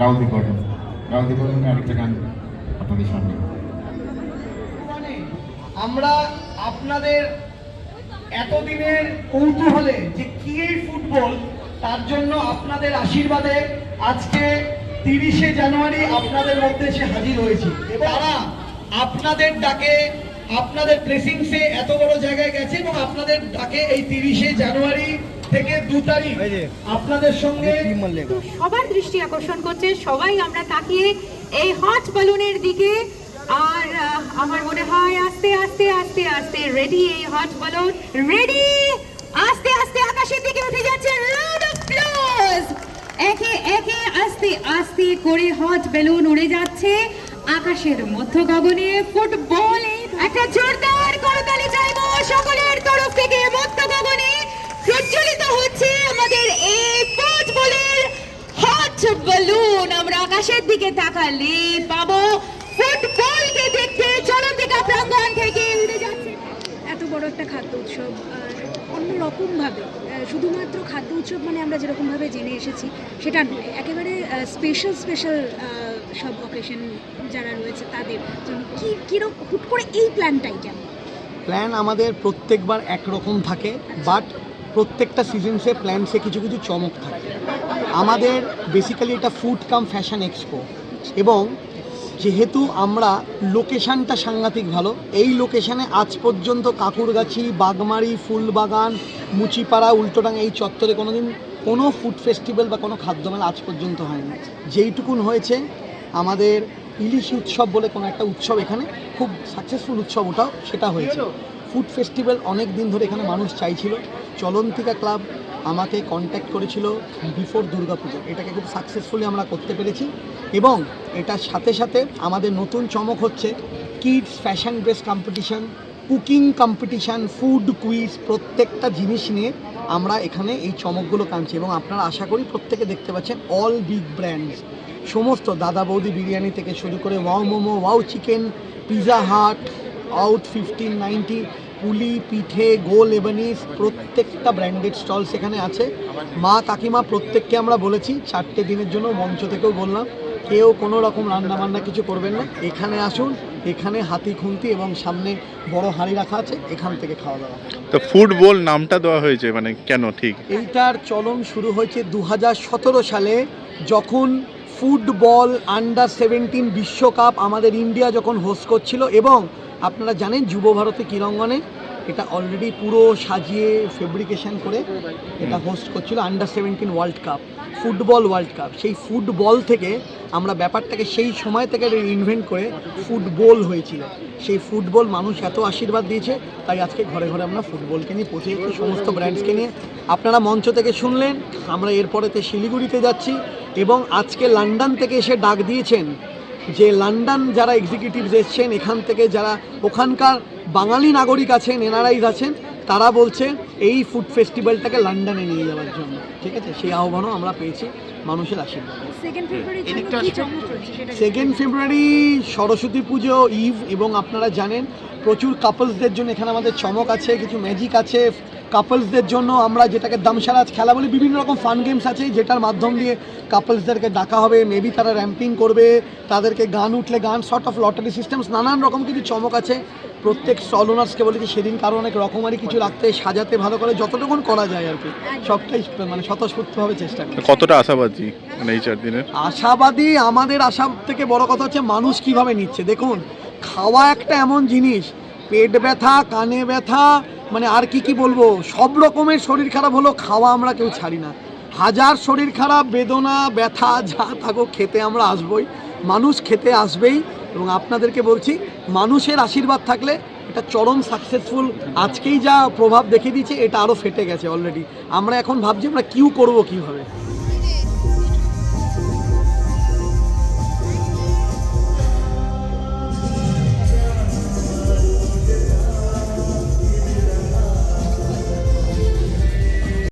Gaudi বর্ণন Gaudi বর্ণনে আরেকটা গান আপনাদের সামনে। মানে আমরা আপনাদের এতদিনের কৌতূহলে যে কি এই ফুটবল, তার জন্য আপনাদের আশীর্বাদে আজকে তিরিশে জানুয়ারি আপনাদের মধ্যে এসে হাজির হয়েছি। তারা আপনাদের ডাকে, আপনাদের প্রেসিংসে এত বড় জায়গায় গেছে এবং আপনাদের ডাকে এই তিরিশে জানুয়ারি থেকে দু তারিখ আপনাদের সঙ্গে সবার দৃষ্টি আকর্ষণ করছে সবাই আমরা তাকিয়ে এই হট বালুনের দিকে আর আমার মনে হয় আস্তে আস্তে আস্তে আস্তে রেডি এই হট বালুন রেডি আস্তে আস্তে আকাশের দিকে উঠে যাচ্ছে রাউন্ড অফ ক্লোজ একে একে আস্তে আস্তে করে হট বেলুন উড়ে যাচ্ছে আকাশের মধ্য গগনে ফুটবল একটা জোরদার করতালি চাইব সকলের তরফ থেকে মধ্য গগনে প্রজ্বলিত হচ্ছে আমাদের এই ফুটবলের হট বালুন আমরা আকাশের দিকে তাকালে পাবো ফুটবলকে দেখতে। চলন্তিকা প্রাঙ্গণ থেকে উড়ে যাচ্ছে। এত বড় একটা খাদ্য উৎসব আর অন্য রকমভাবে শুধুমাত্র খাদ্য উৎসব মানে আমরা যেরকমভাবে জেনে এসেছি সেটা নয়। একেবারে স্পেশাল স্পেশাল সব অকেশন যারা রয়েছে তাদের জন্য। কী কীরকম হুট করে এই প্ল্যানটাই কেন প্ল্যান আমাদের প্রত্যেকবার একরকম থাকে বাট প্রত্যেকটা সিজনসে প্ল্যানসে কিছু কিছু চমক থাকে। আমাদের বেসিক্যালি এটা ফুড কাম ফ্যাশন এক্সপো এবং যেহেতু আমরা লোকেশানটা সাংঘাতিক ভালো, এই লোকেশানে আজ পর্যন্ত কাকুরগাছি, বাগমারি, ফুলবাগান, মুচিপাড়া, উল্টোডাঙ্গা এই চত্বরে কোনোদিন কোনো ফুড ফেস্টিভ্যাল বা কোনো খাদ্য মেলা আজ পর্যন্ত হয়নি। যেইটুকুন হয়েছে আমাদের ইলিশ উৎসব বলে কোনো একটা উৎসব এখানে খুব সাকসেসফুল উৎসব ওটাও সেটা হয়েছে। ফুড ফেস্টিভ্যাল অনেক দিন ধরে এখানে মানুষ চাইছিল। চলন্তিকা ক্লাব আমাকে কন্ট্যাক্ট করেছিল বিফোর দুর্গাপুজো। এটাকে খুব সাকসেসফুলি আমরা করতে পেরেছি এবং এটার সাথে সাথে আমাদের নতুন চমক হচ্ছে kids fashion dress competition cooking competition food quiz প্রত্যেকটা জিনিস নিয়ে আমরা এখানে এই চমকগুলো কাঁদছি এবং আপনারা আশা করি প্রত্যেকে দেখতে পাচ্ছেন অল বিগ ব্র্যান্ডস সমস্ত দাদা বৌদি বিরিয়ানি থেকে শুরু করে wow momo wow chicken Pizza Hut out fifteen ninety পুলি পিঠে গোল এবানিস প্রত্যেকটা ব্র্যান্ডেড স্টল সেখানে আছে। মা কাকিমা প্রত্যেককে আমরা বলেছি চারটে দিনের জন্য মঞ্চ থেকেও বললাম কেউ কোনো রকম রান্না বান্না কিছু করবেন না। এখানে আসুন এখানে হাতি খুন্তি এবং সামনে বড় হাঁড়ি রাখা আছে এখান থেকে খাওয়া দাওয়া তো ফুটবল নামটা দেওয়া হয়েছে মানে কেন ঠিক? এইটার চলন শুরু হয়েছে দু হাজার সতেরো সালে যখন ফুটবল আন্ডার সেভেন্টিন বিশ্বকাপ আমাদের ইন্ডিয়া যখন হোস্ট করছিল এবং আপনারা জানেন যুব ভারতী ক্রীড়াঙ্গনে এটা অলরেডি পুরো সাজিয়ে ফেব্রিকেশন করে এটা হোস্ট করছিল under seventeen World Cup football World Cup সেই ফুটবল থেকে আমরা ব্যাপারটাকে সেই সময় থেকে ইনভেন্ট করে ফুটবল হয়েছিল। সেই ফুটবল মানুষ এত আশীর্বাদ দিয়েছে, তাই আজকে ঘরে ঘরে আমরা ফুটবলকে নিয়ে পৌঁছে যাচ্ছি সমস্ত ব্র্যান্ডসকে নিয়ে। আপনারা মঞ্চ থেকে শুনলেন, আমরা এরপরেতে শিলিগুড়িতে যাচ্ছি এবং আজকে লন্ডন থেকে এসে ডাক দিয়েছেন যে লন্ডন যারা এক্সিকিউটিভস এসছেন এখান থেকে যারা ওখানকার বাঙালি নাগরিক আছেন এনআরআইজ আছেন তারা বলছে এই ফুড ফেস্টিভ্যালটাকে লন্ডনে নিয়ে যাওয়ার জন্য। ঠিক আছে? সেই আহ্বানও আমরা পেয়েছি মানুষের আশীর্বাদ। সেকেন্ড ফেব্রুয়ারি সরস্বতী পুজো ইভ এবং আপনারা জানেন প্রচুর কাপলসদের জন্য এখানে আমাদের চমক আছে কিছু ম্যাজিক আছে। কাপলসদের জন্য আমরা যেটাকে দামসারাজ খেলা বলি বিভিন্ন রকম ফান গেমস আছে যেটার মাধ্যম দিয়ে কাপলসদেরকে ডাকা হবে। মেবি তারা র্যাম্পিং করবে তাদেরকে গান উঠলে গান শর্ট অফ লটারি সিস্টেমস নানান রকম কিছু চমক আছে। প্রত্যেক স্টল ওনার্সকে বলেছি সেদিন কারও অনেক রকমারি কিছু রাখতে সাজাতে ভালো করে যতটুকুন করা যায় আর কি। সবটাই মানে স্বতঃস্ফূর্তভাবে চেষ্টা করি। কতটা আশাবাদী মানে এই চার দিনের? আশাবাদী আমাদের আশা থেকে বড় কথা হচ্ছে মানুষ কীভাবে নিচ্ছে। দেখুন খাওয়া একটা এমন জিনিস পেট ব্যথা কানে ব্যথা মানে আর কি কি বলব সব রকমের শরীর খারাপ হলো খাওয়া আমরা কেউ ছাড়ি না। হাজার শরীর খারাপ বেদনা ব্যথা যা থাকুক খেতে আমরা আসবই। মানুষ খেতে আসবেই। এবং আপনাদেরকে বলছি, মানুষের আশীর্বাদ থাকলে এটা চরম সাকসেসফুল আজকেই যা প্রভাব দেখে দিয়েছে, এটা আরও ফেটে গেছে অলরেডি আমরা এখন ভাবছি, আমরা কিউ করব কীভাবে?